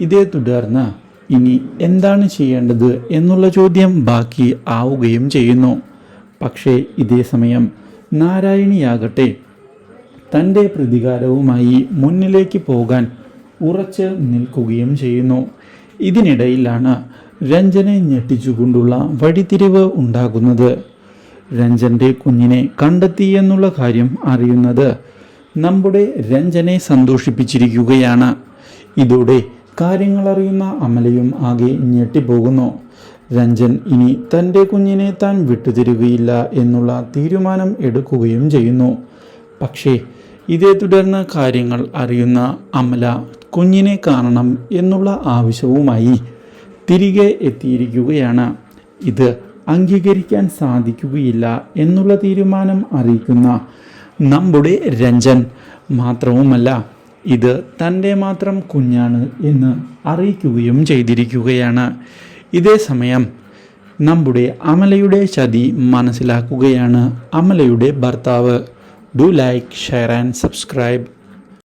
ഇതേ തുടർന്ന് ഇനി എന്താണ് ചെയ്യേണ്ടത് എന്നുള്ള ചോദ്യം ബാക്കി ആവുകയും ചെയ്യുന്നു. പക്ഷേ ഇതേ സമയം നാരായണിയാകട്ടെ തന്റെ പ്രതികാരവുമായി മുന്നിലേക്ക് പോകാൻ ഉറച്ച് നിൽക്കുകയും ചെയ്യുന്നു. ഇതിനിടയിലാണ് രഞ്ജനെ ഞെട്ടിച്ചുകൊണ്ടുള്ള വഴിതിരിവ് ഉണ്ടാകുന്നത്. രഞ്ജന്റെ കുഞ്ഞിനെ കണ്ടെത്തി എന്നുള്ള കാര്യം അറിയുന്നത് നമ്മുടെ രഞ്ജനെ സന്തോഷിപ്പിച്ചിരിക്കുകയാണ്. ഇതോടെ കാര്യങ്ങൾ അറിയുന്ന അമലയും ആകെ ഞെട്ടിപ്പോകുന്നു. രഞ്ജൻ ഇനി തന്റെ കുഞ്ഞിനെ താൻ വിട്ടുതിരുകയില്ല എന്നുള്ള തീരുമാനം എടുക്കുകയും ചെയ്യുന്നു. പക്ഷേ ഇതേ തുടർന്ന് കാര്യങ്ങൾ അറിയുന്ന അമല കുഞ്ഞിനെ കാണണം എന്നുള്ള ആവശ്യവുമായി തിരികെ എത്തിയിരിക്കുകയാണ്. ഇത് അംഗീകരിക്കാൻ സാധിക്കുകയില്ല എന്നുള്ള തീരുമാനം അറിയിക്കുന്ന നമ്മുടെ രഞ്ജൻ മാത്രവുമല്ല ഇത് തന്റെ മാത്രം കുഞ്ഞാണ് എന്ന് അറിയിക്കുകയും ചെയ്തിരിക്കുകയാണ്. ഇതേ സമയം നമ്മുടെ അമലയുടെ ചതി മനസ്സിലാക്കുകയാണ് അമലയുടെ ഭർത്താവ്. Do like share and subscribe